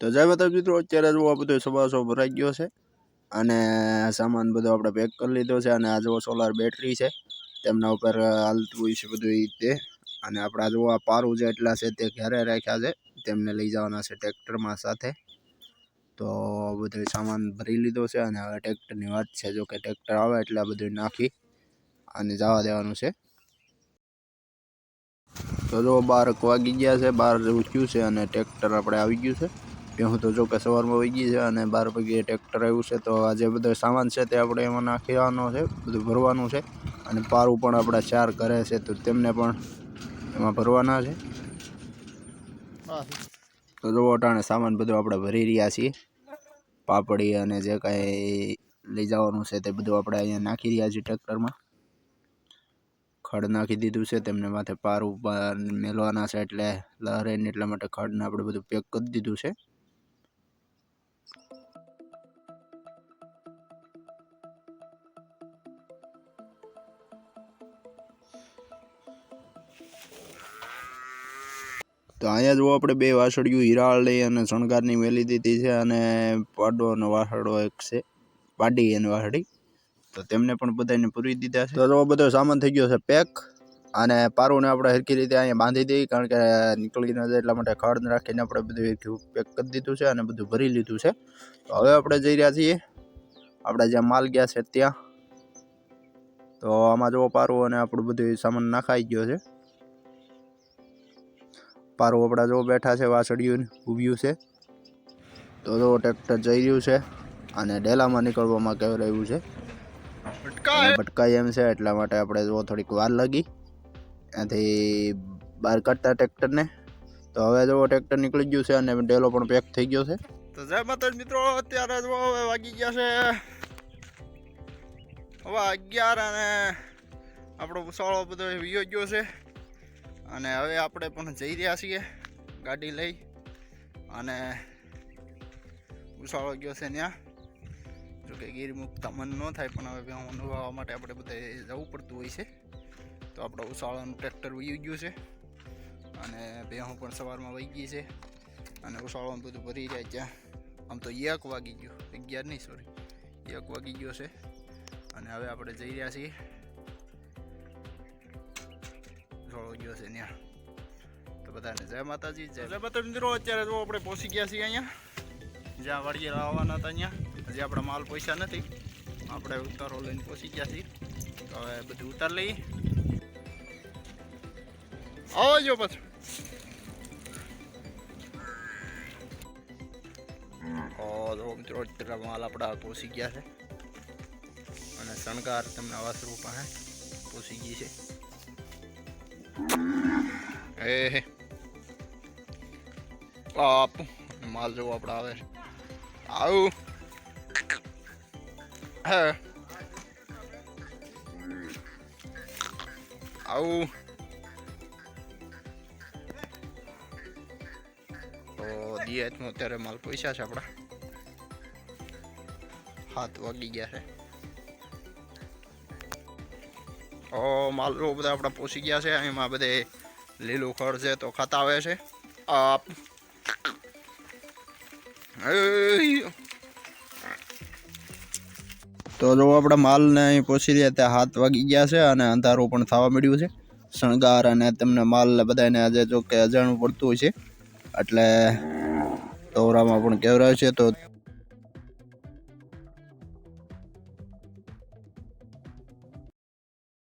તો જય માતા મિત્રો, અત્યારે જો આ બધો સવાસો ભરાઈ ગયો છે અને સામાન બધો આપણે પેક કરી લીધો છે અને આ જો સોલાર બેટરી છે. તેમના ઉપર હાલતું છે બધું એ રીતે. અને આપણા જો આ પારું જેટલા છે તે ઘરે રાખ્યા છે. તેમને લઈ જવાના છે ટ્રેક્ટરમાં સાથે. તો બધો સામાન ભરી લીધો છે અને હવે ટ્રેક્ટરની વાત છે. જો કે ટ્રેક્ટર આવે એટલે આ બધું નાખી અને જવા દેવાનું છે. તો જો બાર વાગી ગયા છે, બાર જેવું થયું છે અને ટ્રેક્ટર આપણે આવી ગયું છે. હું તો જો કે સવારમાં વહી ગઈ છે અને બાર વાગે ટ્રેક્ટર આવ્યું છે, તો આ જે બધો સામાન છે તે આપણે એમાં નાખવાનો છે, બધું ભરવાનું છે. અને પારું પણ આપણા ચાર કરે છે, તો તેમને પણ એમાં ભરવાના છે. તો જો અટાણે સામાન બધું આપણે ભરી રહ્યા છીએ. પાપડી અને જે કાંઈ લઈ જવાનું છે તે બધું આપણે અહીંયા નાખી રહ્યા છીએ ટ્રેક્ટરમાં. ખડ નાખી દીધું છે. તેમને માથે પાર ઉપર મેલવાના છે એટલે લહેરે એટલા માટે ખડને આપણે બધું પેક કરી દીધું છે. તો અહીંયા જુઓ આપણે બે વાસળિયું હિરાળી અને શણગારની મેલી દીધી છે અને પાડો અને વાસળો એક છે. પાડી અને વાસળી તો તેમને પણ બધાને પૂરી દીધા છે. તો બધો સામાન થઈ ગયો છે પેક, અને પારુને આપણે હરખી રીતે અહીંયા બાંધી દઈએ કારણ કે નીકળી ન જાય એટલા માટે ખડ રાખીને આપણે બધું હરખી પેક કરી દીધું છે અને બધું ભરી લીધું છે. તો હવે આપણે જઈ રહ્યા છીએ, આપણે જ્યાં માલ ગયા છે ત્યાં. તો આમાં જોવો પારું અને આપણું બધું સામાન નાખાઈ ગયો છે. પારું આપણા જો બેઠા છે વાસળિયું ઊભ્યું છે. તો જો ટ્રેક્ટર જઈ રહ્યું છે અને ડેલામાં નીકળવામાં કહેવાયું છે. અને ભટકાય. એમ છે એટલા માટે આપણે જો થોડીક વાર લાગી. ત્યાંથી બહાર કાઢતા ટ્રેક્ટરને. તો હવે જો ટ્રેક્ટર નીકળી ગયું છે અને ડેલો પણ પેક થઈ ગયો છે. તો જય માતા મિત્રો અત્યારે જો હવે વાગી ગયા છે હવે અગિયાર અને આપણો ઉસાળો બધો વિયો ગયો છે. અને હવે આપણે પણ જઈ રહ્યા છીએ ગાડી લઈ. અને ઉસાળો ગયો છે ત્યાં. જો કે ગીર મુક્તા મન ન થાય, પણ હવે હું અનુભવવા માટે આપણે બધા જવું પડતું હોય છે. તો આપણો ઉસાળાનું ટ્રેક્ટર વહી ગયું છે અને ભેહું પણ સવારમાં વહી ગઈ છે અને ઉસાળામાં બધું ભરી જાય ત્યાં આમ તો એક વાગી ગયું, અગિયાર નહીં સોરી એક વાગી ગયો છે અને હવે આપણે જઈ રહ્યા છીએ. ઉસાળો ગયો છે ત્યાં. તો બધાને જય માતાજી જય માતાજી મિત્રો, અત્યારે જો આપણે પહોંચી ગયા છીએ અહીંયા. જ્યાં વાડીએ આવવાના હતા અહીંયા. હજી આપણા માલ પૈસા નથી. આપણે ઉતારો લઈને પહોંચી ગયા છીએ. તો હવે બધું ઉતાર લઈએ. આવજો પાછું. મિત્રો અત્યારે માલ આપણા પહોંચી ગયા છે. અને શણગાર તમને વાસરું પાસે પહોંચી ગઈ છે. એ હે. માલ જોવો આપણે આવે આવું. હે આવું તો દિયાતનો અત્યારે માલ પૈસા છે આપણા. હાથ વાગી ગયા છે. ઓ માલ જો બધા આપણા પહોંચી ગયા છે. એમાં બધે લીલું ખડ છે તો ખાતા આવે છે. આપ. એય. તો જો આપણા માલને અહીં પહોંચી રહ્યા ત્યાં હાથ વાગી ગયા છે અને અંધારું પણ થવા મળ્યું છે. શણગાર અને તેમને માલ બધાને આજે જો કે અજાણું પડતું હોય છે. એટલે દોરામાં પણ કહેવરાય છે તો